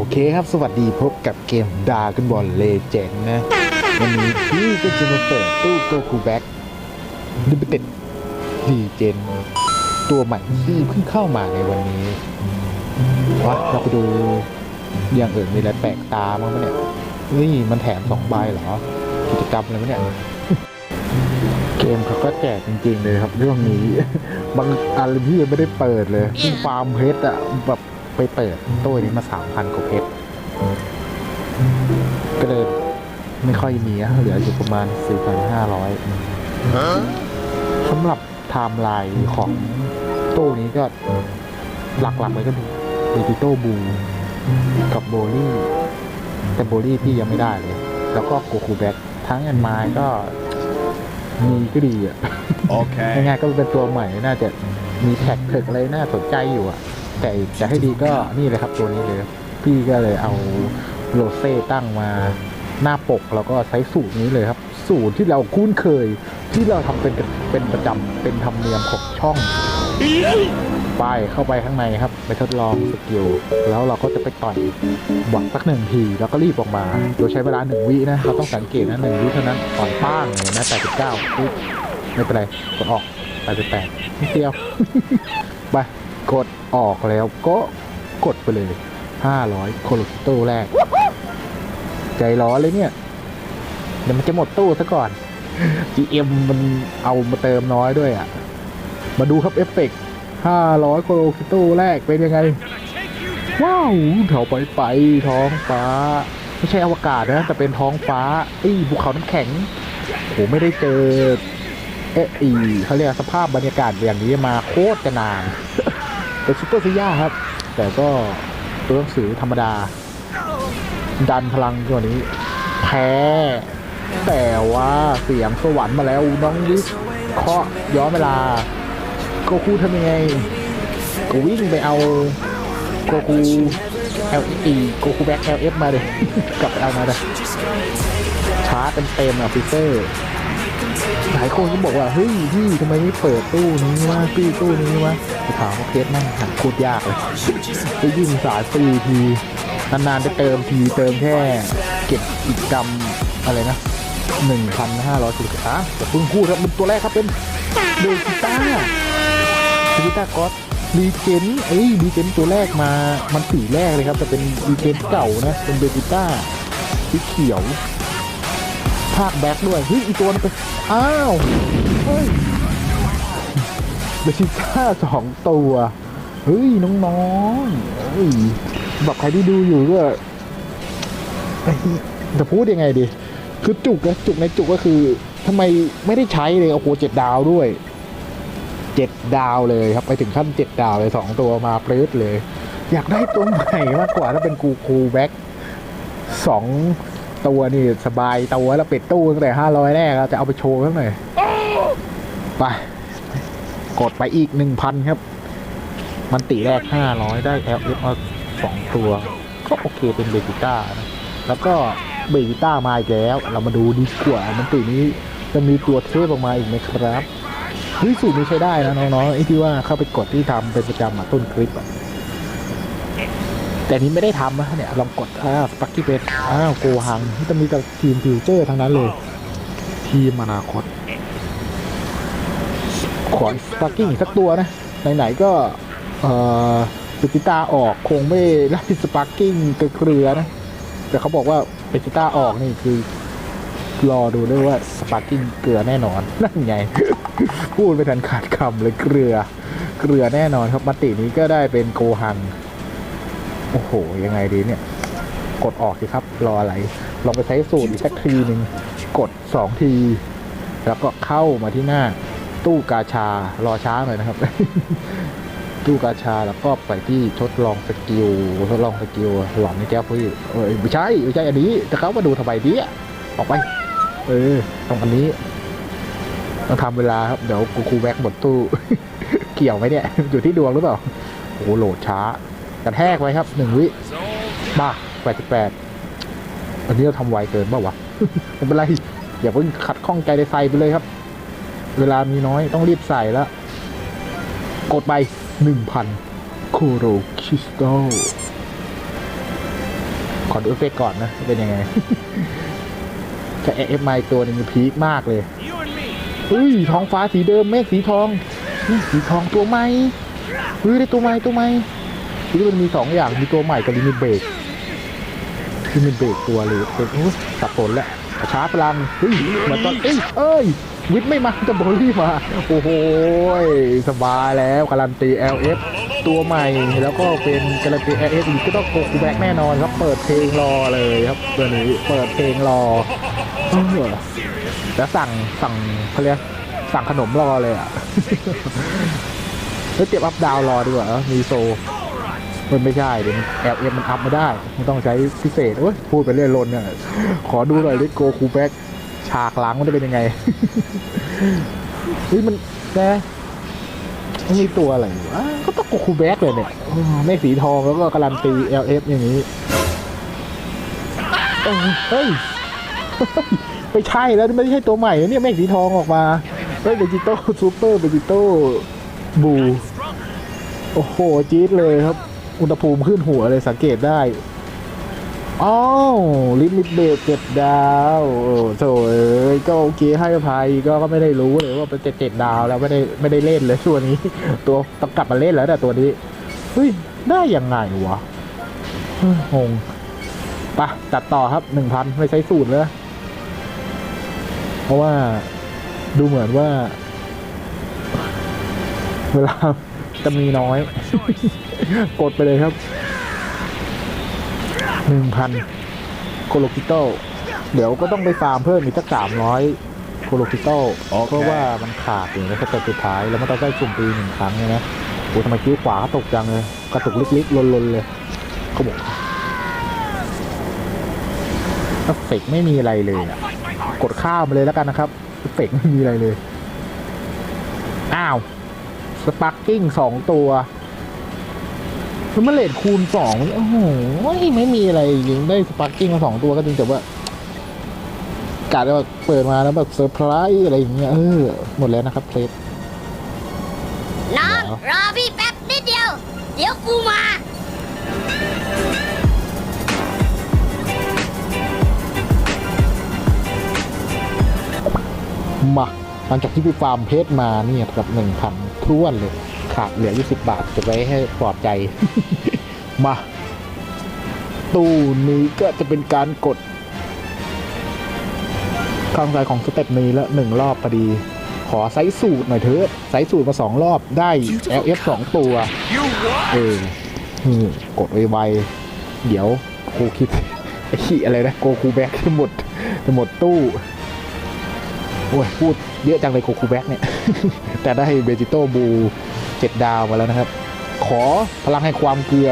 โอเคครับ สวัสดีพบกับเกมดากันบอลเลเจนนะ วันนี้พี่ก็จะมาเปิดตู้โกคูแบ็กดิบเต็ดดีเจน ตัวใหม่ที่เพิ่งเข้ามาในวันนี้วะเราไปดูอย่างอื่นมีอะไรแปลกตาบ้างไหมเนี่ยเฮ้ยมันแถมสองใบเหรอ กิจกรรมอะไรวะเนี่ย เกมเขาก็แจกจริงๆเลยครับเรื่องนี้ บางอันพี่ยังไม่ได้เปิดเลยเพิ่งฟาร์มเพชรอะแบบ ไปเปิดตู้นี้มาสามพันกว่าเพชรก็เลยไม่ค่อยมีอะเหลืออยู่ประมาณ 4,500สำหรับไทม์ไลน์ของตู้นี้ก็หลักๆเลยก็ดูเบจิโต้บูกับโบลี่แต่โบลี่พี่ยังไม่ได้เลย แล้วก็โกคูแบ็กทั้งแอนไมล์ก็มีก็ดีอะ Okay. ง่ายๆก็เป็นตัวใหม่น่าจะมีแท็กเถิกอะไรน่าสนใจอยู่อะ แต่จะให้ดีก็นี่เลยครับตัวนี้เลย พี่ก็เลยเอาโรเซ่ตั้งมาหน้าปกแล้วก็ใช้สูตรนี้เลยครับ สูตรที่เราคุ้นเคยที่เราทำเป็นเป็นประจำเป็นธรรมเนียมของช่องไปเข้าไปข้างในครับ ไปทดลองสกิลแล้วเราก็จะไปต่อยบอดสักหนึ่งทีแล้วก็รีบออกมาโดยใช้เวลาหนึ่งวินะเราต้องสังเกตนะหนึ่งวิเท่านั้นต่อยป้างเลยนะแปดสิบเก้าไม่เป็นไรกดออกแปดสิบแปดนิดเดียวไป กดออกแล้วก็กดไปเลยห้าร้อยโคลซิโต้แรก ใจร้อนเลยเนี่ย เดี๋ยวมันจะหมดตู้ซะก่อน GM มันเอามาเติมน้อยด้วยอะ มาดูครับเอฟเฟกต์500 โคลคิโตแรกเป็นยังไง ว้าวแถวไปไปท้องฟ้า ไม่ใช่อวกาศนะ แต่เป็นท้องฟ้าอี้ภูเขาน้ำแข็งโหไม่ได้เจอเอ๊ะอีเขาเรียกสภาพบรรยากาศอย่างนี้มาโคตรจะนาน เป็นซุปเปอร์ซีย่าครับ แต่ก็ตัวหนังสือธรรมดา ดันพลังตัวนี้ แพ้ แต่ว่าเสียงสวรรค์มาแล้วน้องวิทย์เคาะย้อนเวลา โกคูทำยังไงก็วิ่งไปเอาโกคู L E โกคูแบ็ก L F มาเลย กลับไปเอามาเลยช้าเต็มเต็มๆอะฟิเซอร์ หลายคนก็บอกว่าเฮ้ยพี่ทำไมไม่เปิดตู้นี้วะพี่ตู้นี้วะไปถามว่าเคสแม่งหาโคตรยากเลยไปยิ่งสายฟรีทีนานๆจะเติมทีเติมแค่เก็บกิจกรรมอะไรนะ1,500สิบอะแต่เพิ่งพูดครับเป็นตัวแรกครับเป็นเดจิต้าเดจิต้าก็อตรีเจนเอ้ยรีเจนตัวแรกมามันสีแรกเลยครับ แต่เป็นรีเจนเก่านะเป็นเดจิต้าสีเขียวาคแบ็คด้วยเฮ้ยอีกตัวนึงเป็นอ้าวเฮ้ยเดจิต้าสองตัวเฮ้ยน้องๆเฮ้ยแบบใครที่ดูอยู่ก็เอ้ยจะพูดยังไงดี คือจุกนะจุกในจุกก็คือทำไมไม่ได้ใช้เลยโอ้โหเจ็ดดาวด้วยเจ็ดดาวเลยครับ ไปถึงขั้นเจ็ดดาวเลยสองตัวมาปลื้ดเลย อยากได้ตัวใหม่มากกว่าถ้าเป็นกูคูแบ็กสอง ตัวนี่สบายตัวแล้วปิดตู้ตั้งแต่ห้าร้อยแรกแล้วจะเอาไปโชว์สักหน่อยไปกดไปอีกหนึ่งพันครับ มันตีแรกห้าร้อยได้ L F มาสองตัว ก็โอเคเป็นเบจิต้านะแล้วก็เบจิต้ามาอีกแล้ว เรามาดูดีกว่ามันตีนี้จะมีตัวเทพออกมาอีกไหมครับเฮ้ยสูตรนี้ใช้ได้นะน้องๆไอ้ที่ว่าเข้าไปกดที่ทำเป็นประจำต้นคลิปอะ แต่นี้ไม่ได้ทำนะเนี่ยลองกดอ้าวปักกี้เป็นอ้าวโกหังที่จะมีแต่ทีมฟิวเจอร์ทั้งนั้นเลย ทีมอนาคต ขอสปักกิ้งสักตัวนะ ไหนๆก็เอ่อเบจิต้าออกคงไม่ไล่สปักกิ้งเกลือนะ แต่เขาบอกว่าเบจิต้าออกนี่คือรอดูด้วยว่าสปาร์กิ้งเกลือแน่นอนนั่นไง พูดไปทันขาดคำเลยเกลือ เกลือแน่นอนครับมตินี้ก็ได้เป็นโกหัง โอ้โห ยังไงดีเนี่ย กดออกสิครับ รออะไร ลองไปใช้สูตรอีกสักทีหนึ่งกดสองที แล้วก็เข้ามาที่หน้า ตู้กาชา รอช้าหน่อยนะครับ ตู้กาชาแล้วก็ไปที่ทดลองสกิล ทดลองสกิลหวังในแก้วพี่เออไม่ใช่ไม่ใช่อันนี้ จะเข้ามาดูทำไมเนี้ยออกไป เออตรงอันนี้ต้องทำเวลาครับ เดี๋ยวกูคูแบ็กหมดตู้ เกี่ยวไหมเนี่ย อยู่ที่ดวงหรือเปล่าโอ้โหโหลดช้า กระแทกไว้ครับหนึ่งวิบ้าแปดสิบแปดอันนี้เราทำไวเกินเปล่าวะไม่เป็นไรอย่าเพิ่งขัดข้องใจในใส่ไปเลยครับ เวลามีน้อยต้องรีบใส่แล้ว กดไปหนึ่งพันโคโรคริสตัลขอดูเอฟเฟกต์ก่อนนะ เป็นยังไงจะเอฟไมตัวหนึงพีคมากเลย You and me. เฮ้ยท้องฟ้าสีเดิมเมฆสีทอง สีทองตัวใหม่เฮ้ยได้ตัวใหม่ตัวใหม่ ที่มันมีสองอย่างมีตัวใหม่กับลิมิตเบรกลิมิตเบรกตัวเลยเป็นโอ้ยสับสนแหละช้าพลังเฮ้ยเหมือนตอนเอ้ยเอ้ยวิทไม่มาจะโบลี่มา โอ้โหสบายแล้วการันตี LF ตัวใหม่ แล้วก็เป็นการันตี LF อีกก็ต้องโกคูแบ็กแน่นอนครับ เปิดเพลงรอเลยครับตัวนี้เปิดเพลงรอเออแล้วสั่งสั่งเขาเรียกสั่งขนมรอเลยอะแล้วเก็บอัพดาวรอดีกว่ามีโซ มันไม่ใช่เดี๋ยวแอบเอ็มมันอัพไม่ได้ มันต้องใช้พิเศษโอ้ยพูดไปเรื่อยลนเนี่ยขอดูหน่อยดิโกคูแบ็กฉากหลังมันจะเป็นยังไงเฮ้ยมันแกมันมีตัวอะไรอยู่วะก็ต้องโกคูแบ็กเลยเนี่ยอืมไม่สีทองแล้วก็การันตี LF อฟอย่างนี้เฮ้ยไม่ใช่แล้วไม่ใช่ตัวใหม่เนี่ยแม่งสีทองออกมาเฮ้ยเบจิโต้ซูเปอร์เบจิโต้บูโอ้โหจี๊ดเลยครับ อุณหภูมิขึ้นหัวเลยสังเกตได้อ้าวลิมิตเบรกเจ็ดดาวโอ้โถเอ้ยก็โอเคให้อภัยก็ก็ไม่ได้รู้เลยว่าเป็นเจ็ดเจ็ดดาวแล้วไม่ได้ไม่ได้เล่นเลยตัวนี้ ตัวต้องกลับมาเล่นแล้วแต่ตัวนี้เฮ้ยได้ยังไงวะเฮ้งงไปะจัดต่อครับหนึ่งพันไม่ใช้สูตรเลยเพราะว่าดูเหมือนว่า เวลา จะมีน้อย กดไปเลยครับหนึ่งพันโคโลคิโตเดี๋ยวก็ต้องไปฟาร์มเพิ่มอีกสักสามร้อยโคโลคิโตเพราะว่ามันขาดอยู่ในสเต็ปสุดท้ายแล้วมันต้องได้สุ่มปีหนึ่งครั้งใช่ไหมโอ้ทำไมคิ้วขวาตกจังเลยกระตุกลิกๆลนๆเลยเขาบอกเอฟเฟกต์ไม่มีอะไรเลยอะกดข้ามไปเลยแล้วกันนะครับเอฟเฟกต์ไม่มีอะไรเลย อ้าว สปาร์กิ้งสองตัวคือมันเลทคูณสองโอ้โหไม่มีอะไรยิงได้สปาร์กิ้งมาสองตัวก็จริงแต่ว่ากาดว่าเปิดมาแล้วแบบเซอร์ไพรส์อะไรอย่างเงี้ยเออหมดแล้วนะครับเพลทน้องเหรอรอพี่แป๊บนิดเดียว เดี๋ยวกูมามา หลังจากที่ไปฟาร์มเพชรมาเนี่ยกับหนึ่งพันท้วนเลยขาดเหลือยี่สิบบาทเก็บไว้ให้ปลอบใจ มา ตู้นี้ก็จะเป็นการกดข้างซ้ายของสเต็ปนี้แล้วหนึ่งรอบพอดี ขอไซส์สูตรหน่อยเถอะไซส์สูตรมาสองรอบได้ LF สองตัว เออกดไวๆเดี๋ยวกูคิดไอ้ขี้อะไรนะโกคูแบ็กจะหมดจะหมดตู้ โอ้ยพูดเยอะจังเลยโกคูแบ็กเนี่ย แต่ได้เบจิโต้บูเจ็ดดาวมาแล้วนะครับ ขอพลังให้ความเกลือ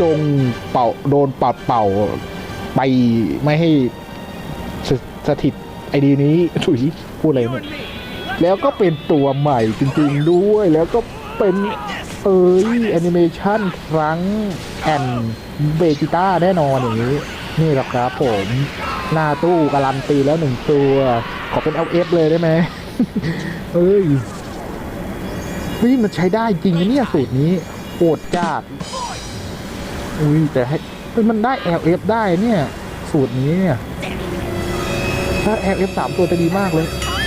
จงเป่าโดนปัดเป่าไปไม่ให้สสถิตไอดีนี้ถุยพูดอะไรเนี่ยแล้วก็เป็นตัวใหม่จริงๆด้วย แล้วก็เป็นเอ้ยแอนิเมชันครั้งแอนเบจิต้าแน่นอนอย่างนี้ นี่แหละครับผม หน้าตู้การันตีแล้วหนึ่งตัว ขอเป็น LF เลยได้ไหมเอ้ยเฮ้ยมันใช้ได้จริงนะเนี่ยสูตรนี้โหดจัดอุ้ยแต่ให้มันได้ LF ได้เนี่ย สูตรนี้เนี่ย ถ้า LF สามตัวจะดีมากเลย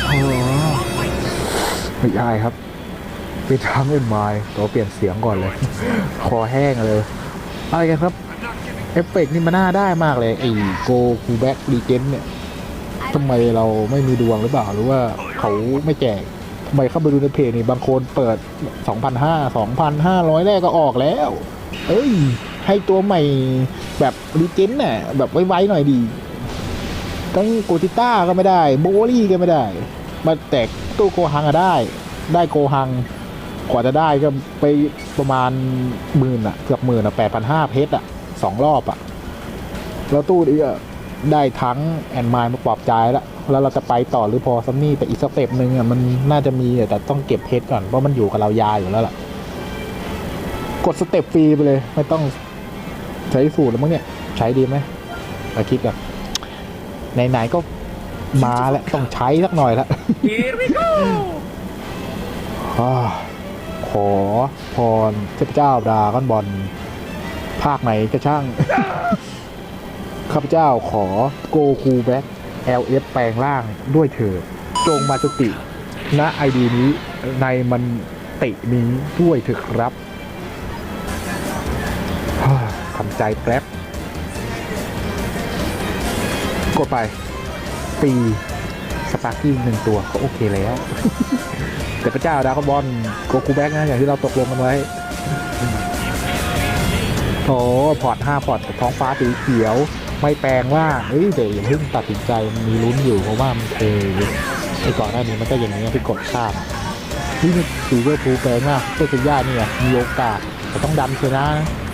อ๋อไม่ได้ครับไปทำเอ็นไมล์ตัวเปลี่ยนเสียงก่อนเลย คอแห้งเลยอะไรกันครับ เอฟเฟกต์นี่มันน่าได้มากเลยไอ้โกคูแบ็กรีเจนเนี่ยทำไมเราไม่มีดวงหรือเปล่าหรือว่าเขาไม่แจกทำไมเข้าไปดูในเพจนี่บางคนเปิด 2,500 2,500 แรกก็ออกแล้ว เอ้ย ให้ตัวใหม่แบบรีเจนน่ะแบบไว้ๆหน่อยดีทั้งโกติต้าก็ไม่ได้โบลี่ก็ไม่ได้ มาแตกตู้โกฮังอะได้ ได้โกฮังกว่าจะได้ก็ไปประมาณหมื่นอะเกือบหมื่นอะแปดพันห้าเพชรอะ สองรอบอะแล้วตู้นี้อะได้ทั้งแอนไมล์มาปลอบใจแล้วแล้วเราจะไปต่อหรือพอซัมนี่แต่อีกสเต็ปหนึ่งอะมันน่าจะมีอะแต่ต้องเก็บเพชรก่อนเพราะมันอยู่กับเรายาวอยู่แล้วล่ะ กดสเต็ปฟรีไปเลย ไม่ต้องใช้สูตรแล้วมั้งเนี่ย ใช้ดีไหมมาคิดกันไหนๆก็มาแล้วต้องใช้สักหน่อยละ Here we go. อ่าขอพรเทพเจ้าดราก้อนบอล ภาคไหนก็ช่าง ข้าพเจ้าขอโกคูแบ็ก LF แปลงร่างด้วยเถิดจงมาจุติณไอดีนี้ในมันตินี้ด้วยเถอะครับฮ่าทำใจแป๊บกดไป ตีสปาร์กิ้หนึ่งตัวก็โอเคแล้ว แต่พระเจ้าดาวคาร์บอนโกคูแบ็กนะ อย่างที่เราตกลงกันไว้ อ้พอร์ต5พอร์ตท้องฟ้าสีเขียว ไม่แปลงว่าเฮ้ยเดี๋ยวอย่าเพิ่งตัดสินใจมันมีลุ้นอยู่เพราะว่ามันเคยไอ้ก่อนหน้านี้มันก็อย่างนี้ที่กดข้ามนี่สีเวอร์พูแปลงว่าเพื่อจะย่านี่ไงมีโอกาสแต่ต้องดันชนะ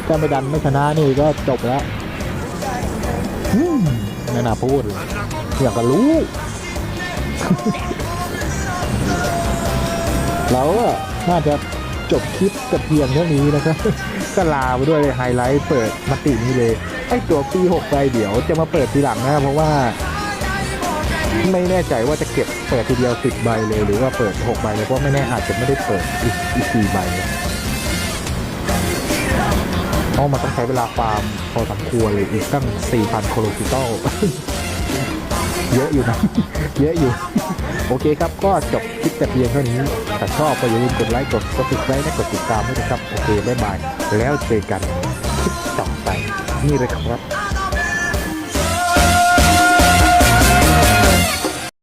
ถ้าไม่ดันไม่ชนะนี่ก็จบแล้วไม่น่าพูดอยากจะรู้ เราอะน่าจะ จบคลิปแต่เพียงเท่านี้นะครับก็ลาไปด้วยไฮไลท์เปิดมาตินี้เลยไอ้ตัวปี6ใบเดี๋ยวจะมาเปิดทีหลังนะเพราะว่า ไม่แน่ใจว่าจะเก็บเปิดทีเดียว 10 ใบเลย หรือว่าเปิด 6 ใบเลยเพราะไม่แน่อาจจะไม่ได้เปิดอีกอีก4ใบเพราะมันต้องใช้เวลาฟาร์มพอสมควรเลยอีกตั้ง4,000โคโลคิตอล เยอะอยู่นะ เยอะอยู่ โอเคครับ ก็จบคลิปแต่เพียงเท่านี้ถ้าชอบก็อย่าลืมกดไลค์กดกดติดไลค์และกดติดตามด้วยนะครับ โอเค บ๊ายบาย แล้วเจอกันคลิปต่อไป นี่เลยครับ